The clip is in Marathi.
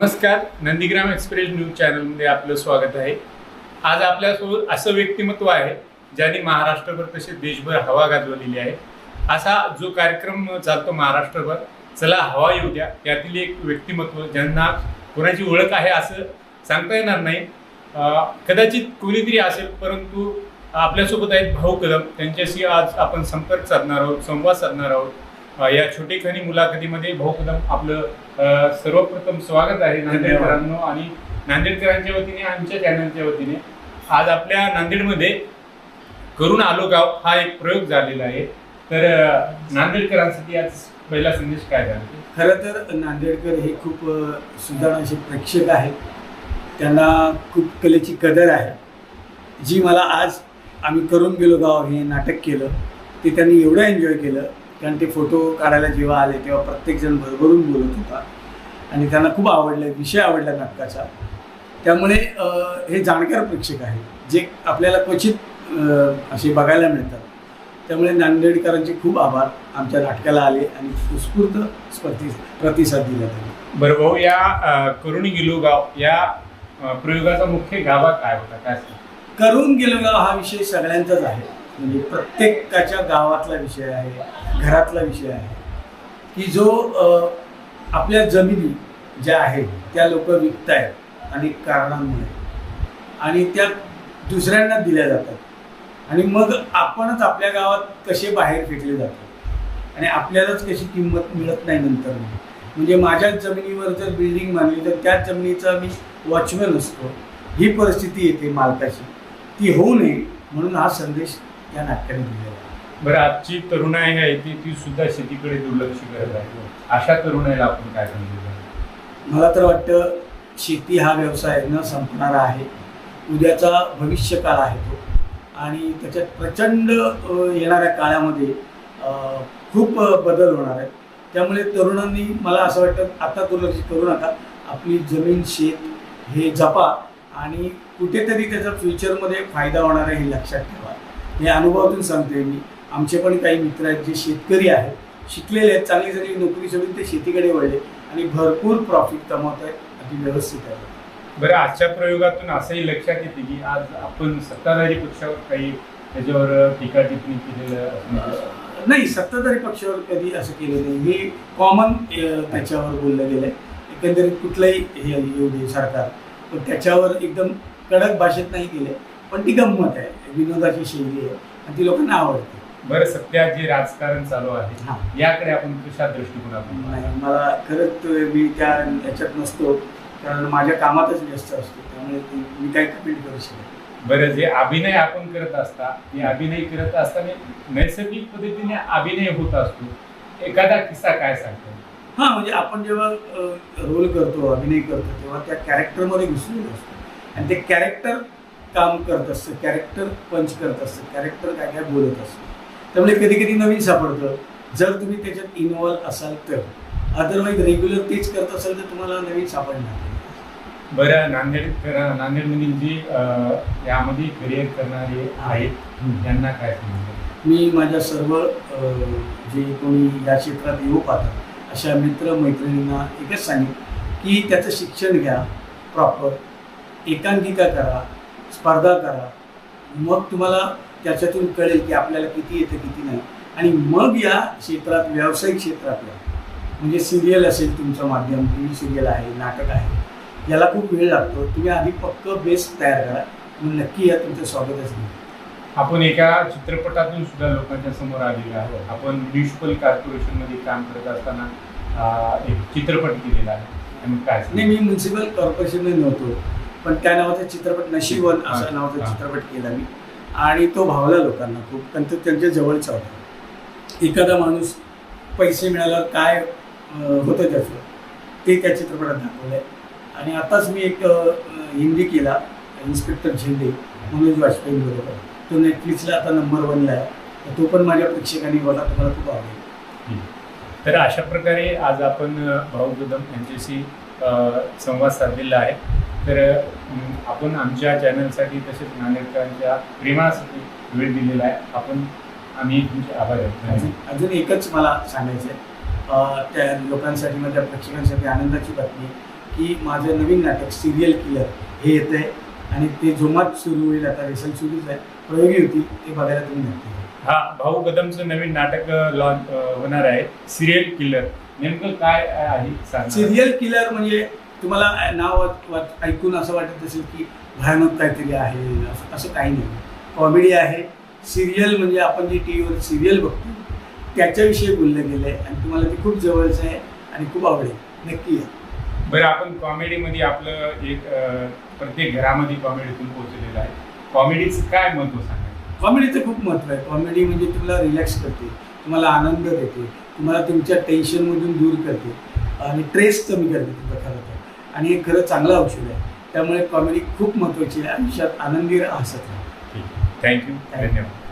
नमस्कार नंदीग्राम एक्सप्रेस न्यूज चॅनलमध्ये आपलं स्वागत आहे. आज आपल्यासोबत असं व्यक्तिमत्व आहे ज्याने महाराष्ट्रभर तसेच देशभर हवा गाजवलेली आहे. असा जो कार्यक्रम चालतो महाराष्ट्रभर चला हवा येऊ द्या यातील एक व्यक्तिमत्व ज्यांना कोणाची ओळख आहे असं सांगता येणार नाही. कदाचित कोणीतरी असेल परंतु आपल्यासोबत आहेत भाऊ कदम त्यांच्याशी आज आपण संपर्क साधणार आहोत संवाद साधणार आहोत. या या छोटेखानी मुलाखतीमध्ये भाऊ कदम आपलं सर्वप्रथम स्वागत आहे नांदेडकरांनो आणि नांदेडकरांच्या वतीने आमच्या चॅनलच्या वतीने. आज आपल्या नांदेडमध्ये करून आलो गाव हा एक प्रयोग झालेला आहे. तर नांदेडकरांसाठी आज पहिला संदेश काय झाला? खरं तर नांदेडकर हे खूप अ, असे प्रेक्षक आहेत. त्यांना खूप कलेची कदर आहे. जी मला आज आम्ही करून गेलो गाव हे नाटक केलं ते त्यांनी एवढं एन्जॉय केलं. कारण ते फोटो काढायला जेव्हा आले तेव्हा प्रत्येकजण भरभरून बोलत होता. आणि त्यांना खूप आवडलं विषय आवडला नाटकाचा. त्यामुळे हे जाणकार प्रेक्षक आहेत जे आपल्याला क्वचित असे बघायला मिळतात. त्यामुळे नांदेडकरांचे खूप आभार. आमच्या नाटकाला आले आणि उत्स्फूर्त स्पर्धी प्रतिसाद दिला त्यांनी. बरं भाऊ या करुणी गिलो गाव या प्रयोगाचा मुख्य गाभा काय होता? काय? करून गेलो गाव हा विषय सगळ्यांचाच आहे. म्हणजे प्रत्येकाच्या गावातला विषय आहे घरातला विषय आहे की जो आपल्या जमिनी ज्या आहेत त्या लोक आहेत अनेक कारणांमुळे. आणि त्या दुसऱ्यांना दिल्या जातात. आणि मग आपणच आपल्या गावात कसे बाहेर फेकले जातो आणि आपल्यालाच कशी किंमत मिळत नाही नंतर म्हणजे माझ्याच जमिनीवर जर बिल्डिंग बांधली तर त्याच जमिनीचा मी वॉचमॅन असतो. ही परिस्थिती येते मालकाची. ती होऊ नये म्हणून हा संदेश या नाटकाने दिलेला आहे. बरं आजची तरुणाई आहे ती ती सुद्धा शेतीकडे दुर्लक्ष करत आहे. अशा तरुणाईला आपण काय समजू मला तर वाटतं शेती हा व्यवसाय न संपणारा आहे. उद्याचा भविष्यकाळ आहे तो. आणि त्याच्यात प्रचंड येणाऱ्या काळामध्ये खूप बदल होणार आहे त्यामुळे तरुणांनी मला असं वाटतं आता दुर्लक्ष करू नका. आपली जमीन शेत हे जपा आणि कुठेतरी त्याचा फ्युचरमध्ये फायदा होणार आहे हे लक्षात ठेवा. हे अनुभवातून सांगतोय मी. आमचे पण काही मित्र आहेत जे शेतकरी आहेत शिकलेले आहेत चांगली चांगली नोकरी सोडून ते शेतीकडे वळले आणि भरपूर प्रॉफिट कमवत आहेत अगदी व्यवस्थित आहे बरं आजच्या प्रयोगातून असंही लक्षात येते की आज आपण सत्ताधारी पक्षावर काही त्याच्यावर टीका टिप्पणी केलेलं दिसतं. नाही सत्ताधारी पक्षावर कधी असं केलं नाही. हे कॉमन त्याच्यावर बोललं गेलं आहे एकंदरीत कुठलंही हे येऊ दे सरकार. पण त्याच्यावर एकदम कडक भाषेत नाही केलं पण ती गंमत आहे. विनोदाची शैली आहे. आणि ती लोकांना आवडते. बरं सध्या जे राजकारण चालू आहे हां. याकडे आपण कशा दृष्टिकोनातून? नाही मला खरंच मी त्या याच्यात नसतो. कारण माझ्या कामातच व्यस्त असतो. त्यामुळे मी काही कमेंट करू शकत. बरं जे अभिनय आपण करत असता ते अभिनय करत असताना नैसर्गिक पद्धतीने अभिनय होत असतो. एखादा किस्सा काय सांगतो? हां म्हणजे आपण जेव्हा रोल करतो अभिनय करतो तेव्हा त्या कॅरेक्टरमध्ये घुसलेलो असतो आणि ते कॅरेक्टर काम करत असतं कॅरेक्टर पंच करत असतं कॅरेक्टर काय काय बोलत असतं. त्यामुळे कधी कधी नवीन सापडतं. जर तुम्ही त्याच्यात इन्व्हॉल्व असाल तर. अदरवाईज रेग्युलर तेच करत असाल तर तुम्हाला नवीन सापडणार. बरं नांदेड नांदेडमधील जी यामध्ये करिअर करणारे आहेत त्यांना काय मी माझ्या सर्व जे कोणी या क्षेत्रात येऊ पाहतात अशा मित्र मैत्रिणींना एकच सांगेन की त्याचं शिक्षण घ्या प्रॉपर एकांकिका करा स्पर्धा करा. मग तुम्हाला त्याच्यातून कळेल की आपल्याला किती येतं किती नाही. आणि मग या क्षेत्रात व्यावसायिक क्षेत्रातल्या म्हणजे सिरियल असेल तुमचं माध्यम टी व्ही सिरियल आहे नाटक आहे. याला खूप वेळ लागतो. तुम्ही आधी पक्क बेस तयार करा. मग नक्की या तुमचं स्वागतच नाही आपण एका चित्रपटातून सुद्धा लोकांच्या समोर आलेलो आहोत. आपण म्युन्सिपल कॉर्पोरेशनमध्ये काम करत असताना एक चित्रपट केलेला आहे. आणि काय? नाही मी म्युन्सिपल कॉर्पोरेशनमध्ये नव्हतो. पण त्या नावाचा चित्रपट नशीबन असा नावाचा. चित्रपट केला मी. आणि तो भावला लोकांना खूप. कारण तो त्यांच्या जवळचा होता. एखादा माणूस पैसे मिळाल्यावर काय होतं त्याचं ते त्या चित्रपटात दाखवलं आहे आणि आताच मी एक हिंदी केला इन्स्पेक्टर झेंडे मनोज वाजपेयी बरोबर तो नेटफ्लिक्सला आता नंबर वनला आहे. तो पण माझ्या प्रेक्षकांनी बघा तुम्हाला खूप आवडेल. तर अशा प्रकारे आज आपण भाऊ कदम यांच्याशी संवाद साधलेला आहे. तर आपण आमच्या चॅनलसाठी तसेच नांदेडकरांच्या प्रेमासाठी वेळ दिलेला आहे. आपण आम्ही तुमचे आभार अजून एकच मला सांगायचं आहे त्या लोकांसाठी माझ्या प्रेक्षकांसाठी आनंदाची बातमी की माझं नवीन नाटक सिरियल किलर हे येतं आहे आणि ते जोमात सुरू होईल आता रेसल सुरूच आहे. प्रयोगी होती ते बघायला तुम्ही नक्की. हा भाऊ कदमचं नवीन नाटक लॉन्च होणार आहे. सिरियल किलर नेमकं काय आहे. सिरियल किलर म्हणजे तुम्हाला नाव ऐकून असं वाटत असेल की भयानक काहीतरी आहे असं असं काही नाही. कॉमेडी आहे. सिरियल म्हणजे आपण जी टी व्हीवर सिरियल बघतो त्याच्याविषयी बोललं गेलं आहे आणि तुम्हाला ते खूप जवळचं आहे आणि खूप आवडेल. नक्की या. बरं आपण कॉमेडीमध्ये आपलं एक प्रत्येक घरामध्ये कॉमेडीतून पोहोचलेलं आहे. कॉमेडीचं काय महत्त्व सांगा कॉमेडीचं खूप महत्त्व आहे. कॉमेडी म्हणजे तुम्हाला रिलॅक्स करते तुम्हाला आनंद देते तुम्हाला तुमच्या टेन्शनमधून दूर करते आणि ट्रेस कमी करते तुमचं खरं तर आणि हे खरं चांगलं औषध आहे. त्यामुळे कॉमेडी खूप महत्त्वाची आहे. आयुष्यात आनंदी राहा थँक्यू धन्यवाद.